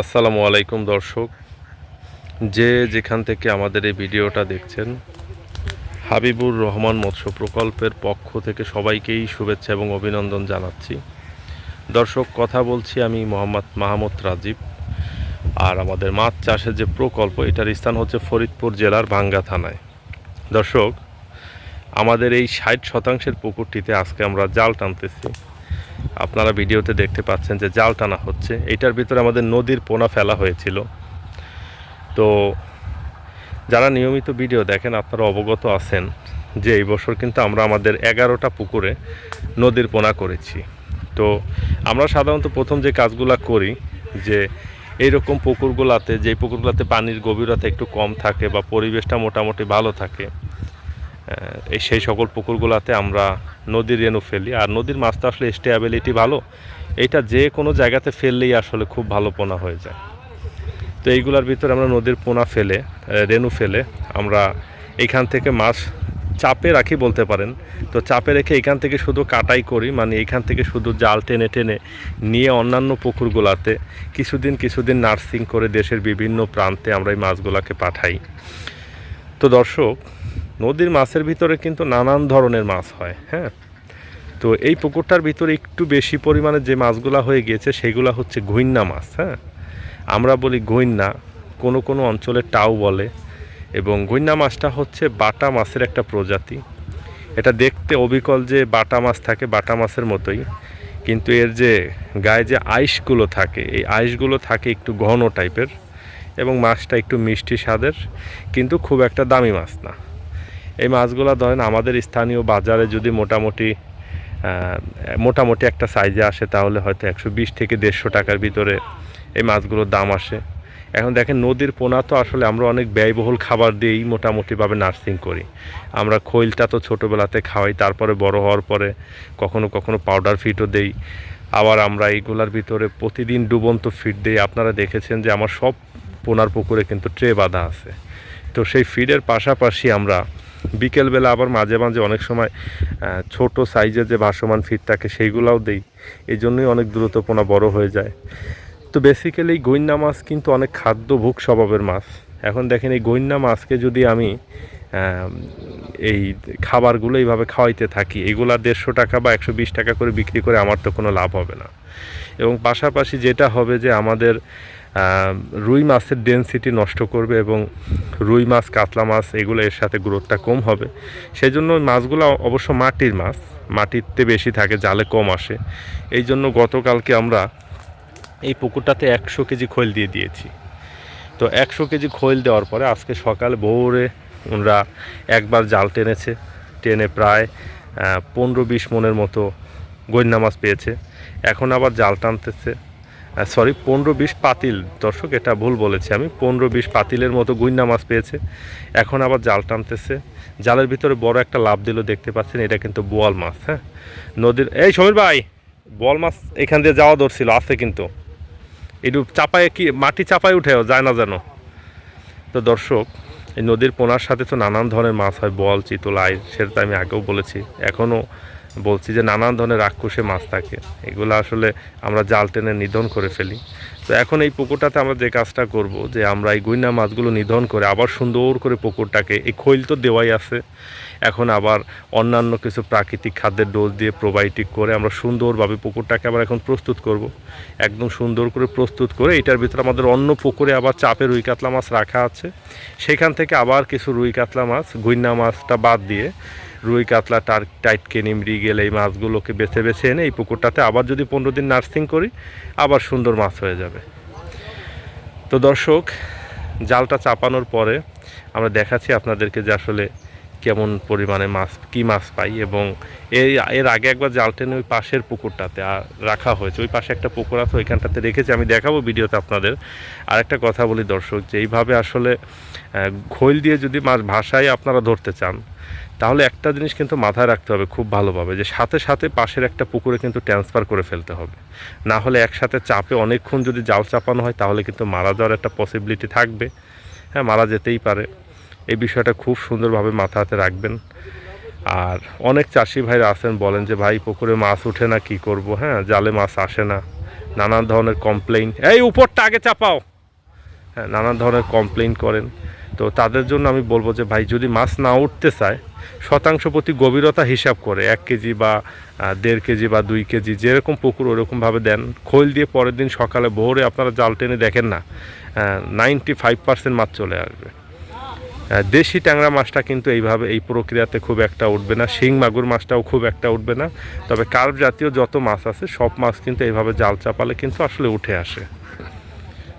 আসসালামু আলাইকুম দর্শক। যে যেখান থেকে আমাদের এই ভিডিওটা দেখছেন, হাবিবুর রহমান মৎস্য প্রকল্পের পক্ষ থেকে সবাইকেই শুভেচ্ছা এবং অভিনন্দন জানাচ্ছি। দর্শক, কথা বলছি আমি মোহাম্মদ মাহমুদ রাজীব। আর আমাদের মাছ চাষের যে প্রকল্প, এটার স্থান হচ্ছে ফরিদপুর জেলার ভাঙ্গা থানায়। দর্শক, আমাদের এই ষাট শতাংশের পুকুরটিতে আজকে আমরা জাল টানতেছি। আপনারা ভিডিওতে দেখতে পাচ্ছেন যে জাল টানা হচ্ছে। এটার ভিতরে আমাদের নদীর পোনা ফেলা হয়েছিল। তো যারা নিয়মিত ভিডিও দেখেন, আপনারা অবগত আছেন যে এই বছর কিন্তু আমরা আমাদের এগারোটা পুকুরে নদীর পোনা করেছি। তো আমরা সাধারণত প্রথম যে কাজগুলো করি, যে এইরকম পুকুরগুলাতে যে পুকুরগুলোতে পানির গভীরতা একটু কম থাকে বা পরিবেশটা মোটামুটি ভালো থাকে এই সেই সকল পুকুরগুলোতে আমরা নদীর রেণু ফেলি। আর নদীর মাছ তো আসলে স্টেবিলিটি ভালো। এটা যে কোনো জায়গাতে ফেললেই আসলে খুব ভালো পোনা হয়ে যায়। তো এইগুলোর ভিতরে আমরা নদীর পোনা ফেলে রেণু ফেলে, আমরা এইখান থেকে মাছ চাপে রাখি বলতে পারেন। তো চাপে রেখে এখান থেকে শুধু কাটাই করি মানে এইখান থেকে শুধু জাল টেনে টেনে নিয়ে অন্যান্য পুকুরগুলাতে কিছুদিন কিছুদিন নার্সিং করে দেশের বিভিন্ন প্রান্তে আমরা এই মাছগুলোকে পাঠাই। তো দর্শক নদীর মাছের ভিতরে কিন্তু নানান ধরনের মাছ হয় হ্যাঁ? তো এই পুকুরটার ভিতরে একটু বেশি পরিমাণে যে মাছগুলা হয়ে গিয়েছে, সেগুলো হচ্ছে ঘুইন্না মাছ হ্যাঁ? আমরা বলি ঘুইন্না কোনো কোনো অঞ্চলে টাও বলে। এবং ঘুইন্না মাছটা হচ্ছে বাটা মাছের একটা প্রজাতি। এটা দেখতে অবিকল যে বাটা মাছ থাকে, বাটা মাছের মতোই। কিন্তু এর যে গায়ে যে আইসগুলো থাকে, এই আইসগুলো থাকে একটু ঘন টাইপের এবং মাছটা একটু মিষ্টি স্বাদের, কিন্তু খুব একটা দামি মাছ না। এই মাছগুলো ধরেন আমাদের স্থানীয় বাজারে যদি মোটামুটি মোটামুটি একটা সাইজে আসে, তাহলে হয়তো একশো বিশ থেকে দেড়শো টাকার ভিতরে এই মাছগুলোর দাম আসে। এখন দেখেন নদীর পোনা তো আসলে আমরা অনেক ব্যয়বহুল খাবার দিয়েই মোটামুটিভাবে নার্সিং করি। আমরা খৈলটা তো ছোটোবেলাতে খাওয়াই, তারপরে বড় হওয়ার পরে কখনো কখনো পাউডার ফিটও দেই। আবার আমরা এইগুলার ভিতরে প্রতিদিন ডুবন্ত ফিড দিই। আপনারা দেখেছেন যে আমার সব পোনার পুকুরে কিন্তু ট্রে বাঁধা আছে। তো সেই ফিডের পাশাপাশি আমরা বিকেলবেলা আবার মাঝে মাঝে অনেক সময় ছোট সাইজের যে ভাসমান ফিড থাকে সেইগুলাও দেই। এই জন্যই অনেক দ্রুত পোনা বড় হয়ে যায়। তো বেসিক্যালি গৈন্না মাছ কিন্তু অনেক খাদ্য খাদ্যভোগ স্বভাবের মাছ। এখন দেখেন এই গৈন্না মাছকে যদি আমি এই খাবারগুলো এইভাবে খাওয়াইতে থাকি, এগুলা দেড়শো টাকা বা একশো বিশ টাকা করে বিক্রি করে আমার তো কোনো লাভ হবে না। এবং পাশাপাশি যেটা হবে যে আমাদের রুই মাছের ডেন্সিটি নষ্ট করবে এবং রুই মাছ, কাতলা মাছ, এগুলো এর সাথে গ্রোথটা কম হবে। সেই জন্য মাছগুলো অবশ্য মাটির মাছ, মাটিতে বেশি থাকে, জালে কম আসে। এই জন্য গতকালকে আমরা এই পুকুরটাতে একশো কেজি খৈল দিয়ে দিয়েছি। তো একশো কেজি খৈল দেওয়ার পরে আজকে সকালে ভোরে ওনারা একবার জাল টেনেছে। টেনে প্রায় পনেরো বিশ মনের মতো গন্যা মাছ পেয়েছে। এখন আবার জাল টানতেছে। সরি পনেরো বিশ পাতিল। দর্শক, এটা ভুল বলেছি আমি। পনেরো বিশ পাতিলের মতো গুইন্না মাছ পেয়েছে। এখন আবার জাল টানতেছে। জালের ভিতরে বড় একটা লাভ দিল, দেখতে পাচ্ছেন, এটা কিন্তু বোয়াল মাছ হ্যাঁ? নদীর, এই সমীর ভাই, বোয়াল মাছ এখান দিয়ে যাওয়া ধরছিল, আছে কিন্তু। একটু চাপায় কি, মাটি চাপায় উঠেও, যায় না যেন। তো দর্শক, এই নদীর পোনার সাথে তো নানান ধরনের মাছ হয় বল চিতল আই সেটা তো আমি আগেও বলেছি। এখনও বলছি যে নানান ধরনের রাক্ষসে মাছ থাকে। এগুলো আসলে আমরা জাল টেনে নিধন করে ফেলি। তো এখন এই পুকুরটাতে আমরা যে কাজটা করব, যে আমরা এই গুইনা মাছগুলো নিধন করে আবার সুন্দর করে পুকুরটাকে, এই খৈল তো দেওয়াই আছে। এখন আবার অন্যান্য কিছু প্রাকৃতিক খাদ্যের ডোজ দিয়ে প্রোবায়োটিক করে আমরা সুন্দরভাবে পুকুরটাকে আবার এখন প্রস্তুত করব। একদম সুন্দর করে প্রস্তুত করে এটার ভিতরে আমাদের অন্য পুকুরে আবার চাপে রুই কাতলা মাছ রাখা আছে। সেখান থেকে আবার কিছু রুই কাতলা মাছ, গুইনা মাছটা বাদ দিয়ে রুই কাতলা টার টাইটকে নিমড়ি গেলে এই মাছগুলোকে বেছে বেছে এনে এই পুকুরটাতে আবার যদি পনেরো দিন নার্সিং করি, আবার সুন্দর মাছ হয়ে যাবে। তো দর্শক, জালটা চাপানোর পরে আমরা দেখাচ্ছি আপনাদেরকে যে আসলে কেমন পরিমাণে মাছ, কি মাছ পাই এবং এই, এর আগে একবার জাল টেনে ওই পাশের পুকুরটাতে রাখা হয়েছে। ওই পাশে একটা পুকুর আছে, ওইখানটাতে রেখেছি, আমি দেখাবো ভিডিওতে আপনাদের। আর একটা কথা বলি দর্শক, যে এইভাবে আসলে খৈল দিয়ে যদি মাছ ভাষায় আপনারা ধরতে চান, তাহলে একটা জিনিস কিন্তু মাথায় রাখতে হবে খুব ভালোভাবে, যে সাথে সাথে পাশের একটা পুকুরে কিন্তু ট্রান্সফার করে ফেলতে হবে। না হলে একসাথে চাপে অনেকক্ষণ যদি জাল চাপানো হয়, তাহলে কিন্তু মারা যাওয়ার একটা পসিবিলিটি থাকবে। হ্যাঁ মারা যেতেই পারে। এই বিষয়টা খুব সুন্দরভাবে মাথাতে রাখবেন। আর অনেক চাষি ভাইরা আছেন, বলেন যে, ভাই, পুকুরে মাছ ওঠে না, কি করব? হ্যাঁ জালে মাছ আসে না। নানান ধরনের কমপ্লেইন এই, উপরটা আগে চাপাও। হ্যাঁ নানান ধরনের কমপ্লেইন করেন। তো তাদের জন্য আমি বলব যে ভাই, যদি মাছ না উঠতে চায়, শতাংশ প্রতি গভীরতা হিসাব করে, এক কেজি বা দেড় কেজি বা দুই কেজি, যেরকম পুকুর ওরকমভাবে দেন, খোল দিয়ে পরের দিন সকালে ভোরে আপনারা জাল টেনে দেখেন না নাইনটি ফাইভ পার্সেন্ট মাছ চলে আসবে। দেশি ট্যাংরা মাছটা কিন্তু এইভাবে, এই প্রক্রিয়াতে খুব একটা উঠবে না, শিং মাগুর মাছটাও খুব একটা উঠবে না, তবে কার্ভ জাতীয় যত মাছ আছে, সব মাছ কিন্তু এইভাবে জাল চাপালে কিন্তু আসলে উঠে আসে।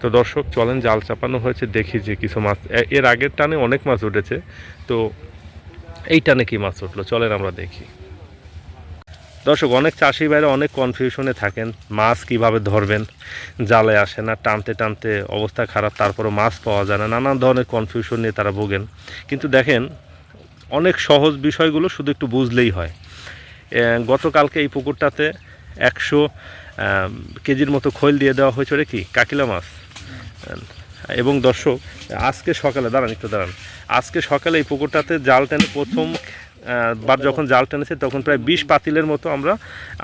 তো দর্শক, চলেন জাল চাপানো হয়েছে, দেখি যে কিছু মাছ এর আগের টানে অনেক মাছ উঠেছে, তো এই টানে কি মাছ উঠল? চলেন আমরা দেখি। দর্শক, অনেক চাষি ভাইরা অনেক কনফিউশনে থাকেন, মাছ কীভাবে ধরবেন, জালে আসে না, টানতে টানতে অবস্থা খারাপ তারপরে মাছ পাওয়া যায় না, নানান ধরনের কনফিউশন নিয়ে তারা ভোগেন। কিন্তু দেখেন, অনেক সহজ বিষয়গুলো শুধু একটু বুঝলেই হয়। গতকালকে এই পুকুরটাতে একশো কেজির মতো খৈল দিয়ে দেওয়া হয়েছে, ওটা কি? কাকিলা মাছ? এবং দর্শক আজকে সকালে দাঁড়ান একটু দাঁড়ান। আজকে সকালে এই পুকুরটাতে জাল টেনে প্রথম বার যখন জাল টেনেছে, তখন প্রায় বিশ পাতিলের মতো আমরা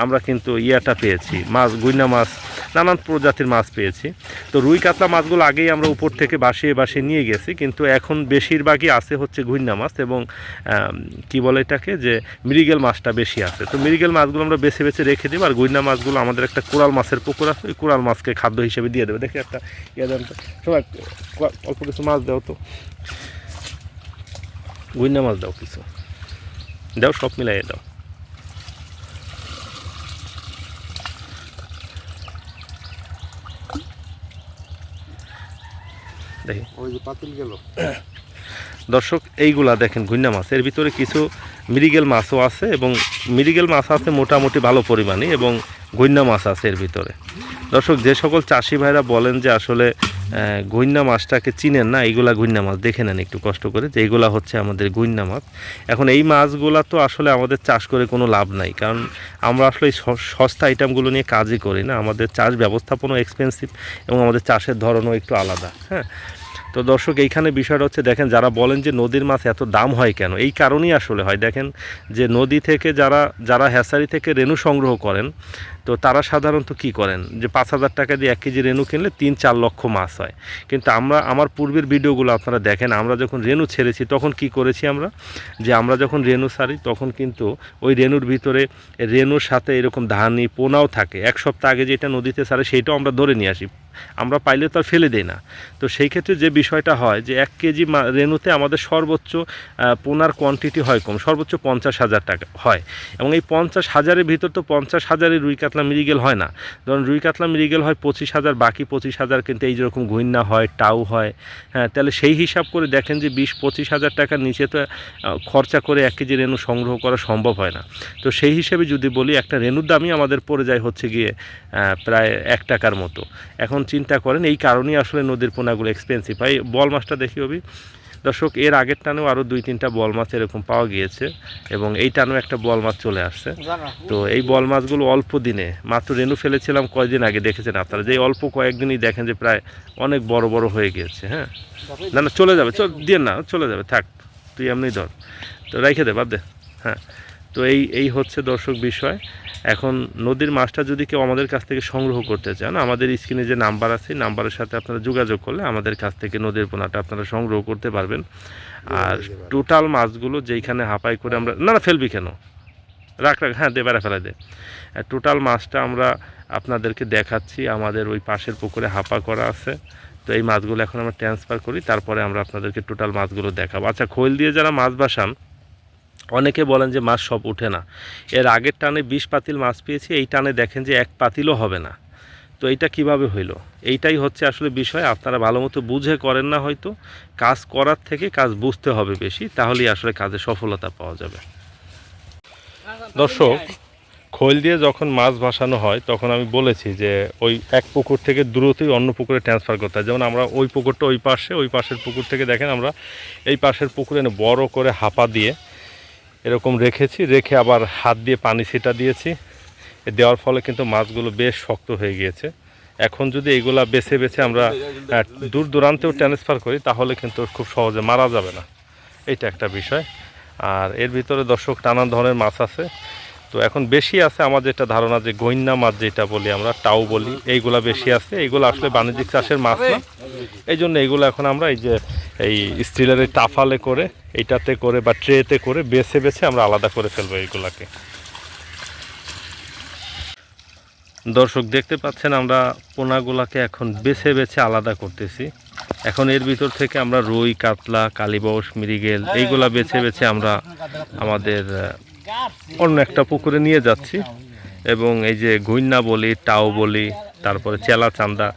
আমরা কিন্তু ইয়াটা পেয়েছি। মাছ, গুইনা মাছ, নানান প্রজাতির মাছ পেয়েছি। তো রুই কাতলা মাছগুলো আগেই আমরা উপর থেকে বাসিয়ে বাসিয়ে নিয়ে গেছি, কিন্তু এখন বেশিরভাগই আছে হচ্ছে গুইনা মাছ এবং কি বলে এটাকে, যে মৃগেল মাছটা বেশি আছে। তো মৃগেল মাছগুলো আমরা বেছে বেছে রেখে দেবো, আর গুইনা মাছগুলো আমাদের একটা কোরাল মাছের পুকুর আছে, ওই কোরাল মাছকে খাদ্য হিসেবে দিয়ে দেবে। দেখে একটা ইয়ে দেন সবাই, অল্প কিছু মাছ দাও তো। গুইনা মাছ দাও কিছু। দাও সব মিলাই দাও দর্শক এইগুলা দেখেন গুইনা মাছ। এর ভিতরে কিছু মিরিগেল মাছও আছে এবং মিরিগেল মাছ আছে মোটামুটি ভালো পরিমাণে এবং গইন্না মাছ আছে এর ভিতরে। দর্শক যে সকল চাষি ভাইরা বলেন যে আসলে গইন্না মাছটাকে চিনেন না? এইগুলা গুইন্না মাছ দেখে নেন একটু কষ্ট করে, যে এইগুলা হচ্ছে আমাদের গুইন্না মাছ। এখন এই মাছগুলা তো আসলে আমাদের চাষ করে কোনো লাভ নাই, কারণ আমরা আসলে এই সস্তা আইটেমগুলো নিয়ে কাজই করি না। আমাদের চাষ ব্যবস্থাপনাও এক্সপেন্সিভ এবং আমাদের চাষের ধরনও একটু আলাদা হ্যাঁ? তো দর্শক, এইখানে বিষয়টা হচ্ছে, দেখেন, যারা বলেন যে নদীর মাছ এত দাম হয় কেন, এই কারণেই আসলে হয়। দেখেন যে নদী থেকে যারা যারা হ্যাসারি থেকে রেনু সংগ্রহ করেন, তো তারা সাধারণত কি করেন? যে পাঁচ হাজার টাকা দিয়ে এক কেজি রেণু কিনলে তিন, চার লক্ষ মাছ হয়। কিন্তু আমরা, আমার পূর্বের ভিডিওগুলো আপনারা দেখেন, আমরা যখন রেনু ছেড়েছি, তখন কি করেছি আমরা? যে আমরা যখন রেনু সারি, তখন কিন্তু ওই রেনুর ভিতরে রেনুর সাথে এরকম ধানি, পোনাও থাকে। এক সপ্তাহ আগে যেটা নদীতে সারে সেইটাও আমরা ধরে নিয়ে আসি। আমরা পাইলে তো আর ফেলে দিই না। তো সেই ক্ষেত্রে যে বিষয়টা হয় যে এক কেজি রেণুতে আমাদের সর্বোচ্চ পোনার কোয়ান্টিটি হয় কম, সর্বোচ্চ পঞ্চাশ হাজার টাকা হয়। এবং এই পঞ্চাশ হাজারের ভিতর তো পঞ্চাশ হাজারের রুই কাতলা মিরিগেল হয় না। ধরুন রুই কাতলা মিরিগেল হয় পঁচিশ হাজার, বাকি পঁচিশ হাজার কিন্তু এই যেরকম ঘুইন্না হয়, টাউ হয় হ্যাঁ তাহলে সেই হিসাব করে দেখেন যে বিশ পঁচিশ হাজার টাকার নিচে তো খরচা করে এক কেজি রেণু সংগ্রহ করা সম্ভব হয় না। তো সেই হিসেবে যদি বলি একটা রেণুর দামই আমাদের পড়ে যায় হচ্ছে গিয়ে প্রায় এক টাকার মতো। এখন চিন্তা করেন এই কারণেই আসলে নদীর পোনাগুলো এক্সপেন্সিভ ভাই বল মাছটা দেখি হবি দর্শক এর আগের টানেও আরও দুই তিনটা বল মাছ এরকম পাওয়া গিয়েছে এবং এই টানেও একটা বল মাছ চলে আসছে। তো এই বল মাছগুলো অল্প দিনে মাত্র রেনু ফেলেছিলাম কয়েকদিন আগে দেখেছেন আপনারা? যে অল্প কয়েকদিনই দেখেন যে প্রায় অনেক বড় বড় হয়ে গিয়েছে হ্যাঁ? না না চলে যাবে চল দিয়ে না চলে যাবে থাক তুই এমনি ধর। তো রেখে দে বাদ দে হ্যাঁ। তো এই এই হচ্ছে দর্শক বিষয়। এখন নদীর মাছটা যদি কেউ আমাদের কাছ থেকে সংগ্রহ করতে চান, আমাদের স্ক্রিনে যে নাম্বার আছে নাম্বারের সাথে আপনারা যোগাযোগ করলে আমাদের কাছ থেকে নদীর পোনাটা আপনারা সংগ্রহ করতে পারবেন। আর টোটাল মাছগুলো যেইখানে হাঁপাই করে আমরা না না, ফেলবি কেন? রাখ রাখ হ্যাঁ দে, বেড়া ফেলা দে। টোটাল মাছটা আমরা আপনাদেরকে দেখাচ্ছি, আমাদের ওই পাশের পুকুরে হাঁপা করা আছে। তো এই মাছগুলো এখন আমরা ট্রান্সফার করি, তারপরে আমরা আপনাদেরকে টোটাল মাছগুলো দেখাবো। আচ্ছা খোল দিয়ে যারা মাছ বাসান অনেকে বলেন যে মাছ সব উঠে না। এর আগের টানে বিশ পাতিল মাছ পেয়েছি, এই টানে দেখেন যে এক পাতিলও হবে না। তো এইটা কীভাবে হইল? এইটাই হচ্ছে আসলে বিষয়, আপনারা ভালো মতো বুঝে করেন না হয়তো। কাজ করার থেকে কাজ বুঝতে হবে বেশি, তাহলেই আসলে কাজে সফলতা পাওয়া যাবে। দর্শক, খোল দিয়ে যখন মাছ ভাসানো হয়, তখন আমি বলেছি যে ওই এক পুকুর থেকে দ্রুতই অন্য পুকুরে ট্রান্সফার করতে হয়। যেমন আমরা ওই পুকুরটা ওই পাশে, ওই পাশের পুকুর থেকে দেখেন আমরা এই পাশের পুকুরে বড় করে হাপা দিয়ে এরকম রেখেছি, রেখে আবার হাত দিয়ে পানি ছিটা দিয়েছি। দেওয়ার ফলে কিন্তু মাছগুলো বেশ শক্ত হয়ে গিয়েছে। এখন যদি এইগুলা বেছে বেছে আমরা দূর দূরান্তেও ট্রান্সফার করি, তাহলে কিন্তু খুব সহজে মারা যাবে না। এইটা একটা বিষয়। আর এর ভিতরে দর্শক নানান ধরনের মাছ আছে। তো এখন বেশি আছে আমার যেটা ধারণা যে গৈন্না মাছ যেটা বলি আমরা টাউ বলি, এইগুলা বেশি আছে। এইগুলো আসলে বাণিজ্যিক চাষের মাছ না। এই জন্য এইগুলো এখন আমরা এই যে এই স্টিলের টাফালে করে, এইটাতে করে বা ট্রেতে করে বেছে বেছে আমরা আলাদা করে ফেলব এইগুলাকে। দর্শক, দেখতে পাচ্ছেন আমরা পোনাগুলাকে এখন বেছে বেছে আলাদা করতেছি। এখন এর ভিতর থেকে আমরা রুই, কাতলা কালীবস মৃগেল এইগুলা বেছে বেছে আমরা আমাদের অন্য একটা পুকুরে নিয়ে যাচ্ছি। এবং এই যে গুইন্না বলি, টাও বলি, তারপরে চেলা চান্দা,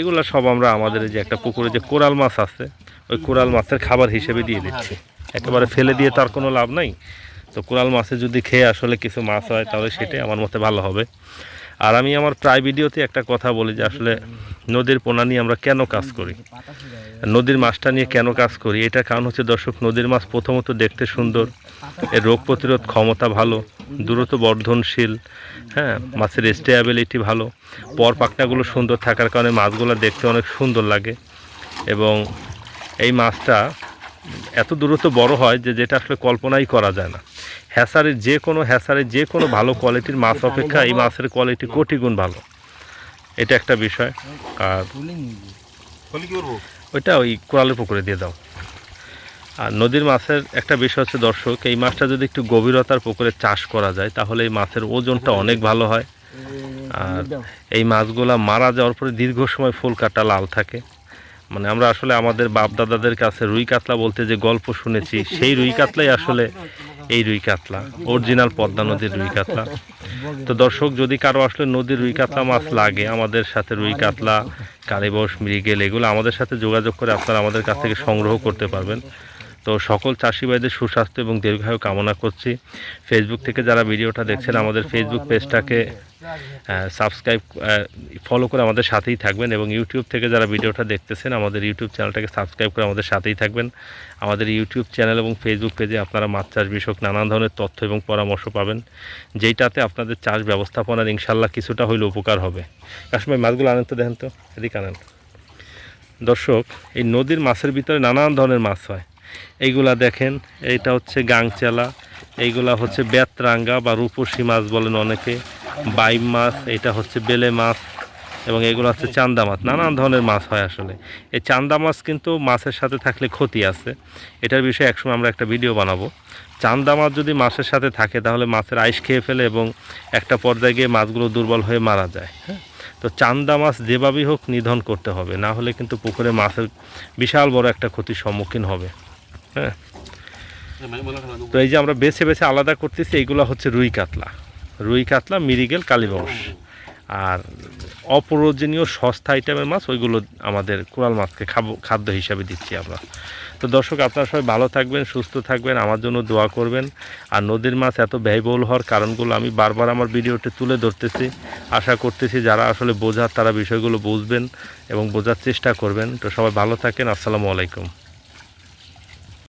এগুলো সব আমরা আমাদের যে একটা পুকুরে যে কোরাল মাছ আছে ওই কোরাল মাছের খাবার হিসেবে দিয়ে দিচ্ছি। একেবারে ফেলে দিয়ে তার কোনো লাভ নাই। তো কোরাল মাছে যদি খেয়ে আসলে কিছু মাছ হয়, তাহলে সেটাই আমার মতে ভালো হবে। আর আমি আমার প্রায় ভিডিওতে একটা কথা বলি যে আসলে নদীর পোনা নিয়ে আমরা কেন কাজ করি? নদীর মাছটা নিয়ে কেন কাজ করি? এটা কারণ হচ্ছে দর্শক, নদীর মাছ প্রথমত দেখতে সুন্দর, এর রোগ প্রতিরোধ ক্ষমতা ভালো, দ্রুত বর্ধনশীল হ্যাঁ মাছের স্টেয়াবিলিটি ভালো, পর পাখনাগুলো সুন্দর থাকার কারণে মাছগুলো দেখতে অনেক সুন্দর লাগে। এবং এই মাছটা এত দূরত্ব বড় হয় যে যেটা আসলে কল্পনাই করা যায় না। হ্যাসারের যে কোনো হ্যাসারের যে কোনো ভালো কোয়ালিটির মাছ অপেক্ষা এই মাছের কোয়ালিটি কোটি গুণ ভালো। এটা একটা বিষয়। আর ওইটা ওই কোরালের পুকুরে দিয়ে দাও। আর নদীর মাছের একটা বিষয় হচ্ছে দর্শক এই মাছটা যদি একটু গভীরতার পুকুরে চাষ করা যায় তাহলে এই মাছের ওজনটা অনেক ভালো হয়। আর এই মাছগুলা মারা যাওয়ার পরে দীর্ঘ সময় ফুল কাটা লাল থাকে। মানে আমরা আসলে আমাদের বাপ দাদাদের কাছে রুই কাতলা বলতে যে গল্প শুনেছি, সেই রুই কাতলাই আসলে এই রুই কাতলা, অরিজিনাল পদ্মা নদীর রুই কাতলা। তো দর্শক, যদি কারও আসলে নদীর রুই কাতলা মাছ লাগে, আমাদের সাথে রুই কাতলা কালীবস মৃগেল, এগুলো আমাদের সাথে যোগাযোগ করে আপনারা আমাদের কাছ থেকে সংগ্রহ করতে পারবেন। তো সকল চাষি ভাইদের সুস্বাস্থ্য এবং দীর্ঘায়ু কামনা করছি। ফেসবুক থেকে যারা ভিডিওটা দেখছেন, আমাদের ফেসবুক পেজটাকে সাবস্ক্রাইব ফলো করে আমাদের সাথেই থাকবেন এবং ইউটিউব থেকে যারা ভিডিওটা দেখতেছেন, আমাদের ইউটিউব চ্যানেলটাকে সাবস্ক্রাইব করে আমাদের সাথেই থাকবেন। আমাদের ইউটিউব চ্যানেল এবং ফেসবুক পেজে আপনারা মাছ চাষ বিষয়ক নানান ধরনের তথ্য এবং পরামর্শ পাবেন, যেইটাতে আপনাদের চাষ ব্যবস্থাপনার ইনশাল্লাহ কিছুটা হইলে উপকার হবে। কাশ্মীর মাছগুলো আনেন তো, দেখেন তো, এদিকে আনেন। দর্শক, এই নদীর মাছের ভিতরে নানান ধরনের মাছ হয়। এইগুলা দেখেন, এইটা হচ্ছে গাংচেলা, এইগুলা হচ্ছে বেতরাঙ্গা বা রূপসী মাছ বলেন অনেকে, বাইম মাছ এটা হচ্ছে বেলে মাছ, এবং এগুলো হচ্ছে চান্দা মাছ, নানান ধরনের মাছ হয় আসলে। এই চান্দা মাছ কিন্তু মাছের সাথে থাকলে ক্ষতি আছে। এটার বিষয়ে একসময় আমরা একটা ভিডিও বানাবো। চান্দা মাছ যদি মাছের সাথে থাকে, তাহলে মাছের আইস খেয়ে ফেলে এবং একটা পর্যায়ে গিয়ে মাছগুলো দুর্বল হয়ে মারা যায় হ্যাঁ? তো চান্দা মাছ যেভাবেই হোক নিধন করতে হবে, না হলে কিন্তু পুকুরে মাছের বিশাল বড় একটা ক্ষতির সম্মুখীন হবে। হ্যাঁ। তো এই যে আমরা বেছে বেছে আলাদা করতেছি এইগুলো হচ্ছে রুই কাতলা। রুই কাতলা মিরিগেল কালীবংশ আর অপ্রয়োজনীয় সস্তা আইটেমের মাছ ওইগুলো আমাদের কোরাল মাছকে খাব খাদ্য হিসাবে দিচ্ছি আমরা। তো দর্শক আপনারা সবাই ভালো থাকবেন সুস্থ থাকবেন আমার জন্য দোয়া করবেন। আর নদীর মাছ এত ব্যয়বহুল হওয়ার কারণগুলো আমি বারবার আমার ভিডিওতে তুলে ধরতেছি। আশা করতেছি যারা আসলে বোঝার তারা বিষয়গুলো বুঝবেন এবং বোঝার চেষ্টা করবেন। তো সবাই ভালো থাকেন আসসালামু আলাইকুম।